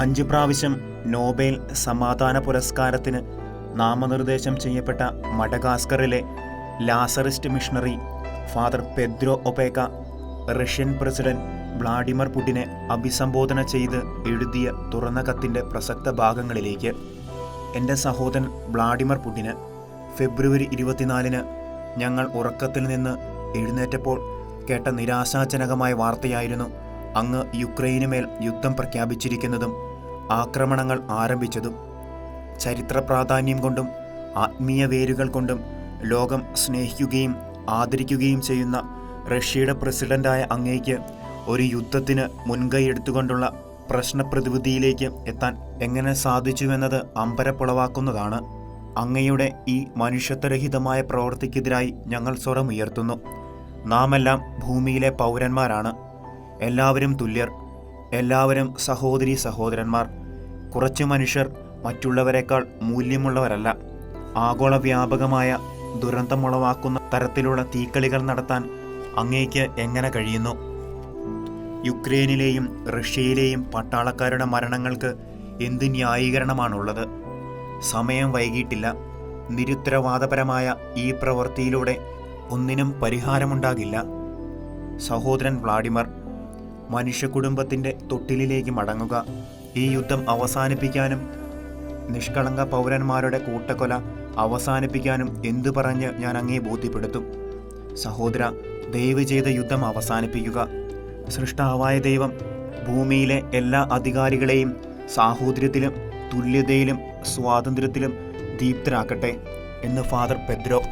അഞ്ച് പ്രാവശ്യം നോബേൽ സമാധാന പുരസ്കാരത്തിന് നാമനിർദ്ദേശം ചെയ്യപ്പെട്ട മഡഗാസ്കറിലെ Lazarist missionary father Pedro Opeka Russian president Vladimir പുടിനെ അഭിസംബോധന ചെയ്ത് എഴുതിയ തുറന്ന കത്തിന്റെ പ്രസക്ത ഭാഗങ്ങളിലേക്ക് എന്റെ സഹോദരൻ വ്ളാഡിമർ പുടിന് ഫെബ്രുവരി ഇരുപത്തിനാലിന് ഞങ്ങൾ ഉറക്കത്തിൽ നിന്ന് എഴുന്നേറ്റപ്പോൾ കേട്ട നിരാശാജനകമായ വാർത്തയായിരുന്നു അങ്ങ് യുക്രൈനുമേൽ യുദ്ധം പ്രഖ്യാപിച്ചിരിക്കുന്നതും ആക്രമണങ്ങൾ ആരംഭിച്ചതും ചരിത്ര പ്രാധാന്യം കൊണ്ടും ആത്മീയ വേരുകൾ കൊണ്ടും ലോകം സ്നേഹിക്കുകയും ആദരിക്കുകയും ചെയ്യുന്ന റഷ്യയുടെ പ്രസിഡന്റായ അങ്ങേക്ക് ഒരു യുദ്ധത്തിന് മുൻകൈ എടുത്തുകൊണ്ടുള്ള പ്രശ്നപ്രതിവിധിയിലേക്ക് എത്താൻ എങ്ങനെ സാധിച്ചുവെന്നത് അമ്പരപ്പുളവാക്കുന്നതാണ്. അങ്ങയുടെ ഈ മനുഷ്യത്വരഹിതമായ പ്രവൃത്തിക്കെതിരായി ഞങ്ങൾ സ്വരമുയർത്തുന്നു. നാമെല്ലാം ഭൂമിയിലെ പൗരന്മാരാണ്. എല്ലാവരും തുല്യർ എല്ലാവരും സഹോദരി സഹോദരന്മാർ. കുറച്ച് മനുഷ്യർ മറ്റുള്ളവരെക്കാൾ മൂല്യമുള്ളവരല്ല. ആഗോള വ്യാപകമായ ദുരന്തമുളവാക്കുന്ന തരത്തിലുള്ള തീക്കളികൾ നടത്താൻ അങ്ങേക്ക് എങ്ങനെ കഴിയുന്നു? യുക്രൈനിലെയും റഷ്യയിലെയും പട്ടാളക്കാരുടെ മരണങ്ങൾക്ക് എന്ത് ന്യായീകരണമാണുള്ളത്? സമയം വൈകിട്ടില്ല. നിരുത്തരവാദപരമായ ഈ പ്രവൃത്തിയിലൂടെ ഒന്നിനും പരിഹാരമുണ്ടാകില്ല. സഹോദരൻ വ്ളാഡിമർ മനുഷ്യകുടുംബത്തിന്റെ തൊട്ടിലിലേക്ക് മടങ്ങുക. ഈ യുദ്ധം അവസാനിപ്പിക്കാനും നിഷ്കളങ്ക പൗരന്മാരുടെ കൂട്ടക്കൊല അവസാനിപ്പിക്കാനും എന്തു പറഞ്ഞ് ഞാൻ അങ്ങേ ബോധ്യപ്പെടുത്തും. സഹോദര ദയവ് ചെയ്ത യുദ്ധം അവസാനിപ്പിക്കുക. സൃഷ്ടാവായ ദൈവം ഭൂമിയിലെ എല്ലാ അധികാരികളെയും സാഹോദര്യത്തിലും തുല്യതയിലും സ്വാതന്ത്ര്യത്തിലും ദീപ്തരാക്കട്ടെ എന്ന് ഫാദർ പെദ്രോ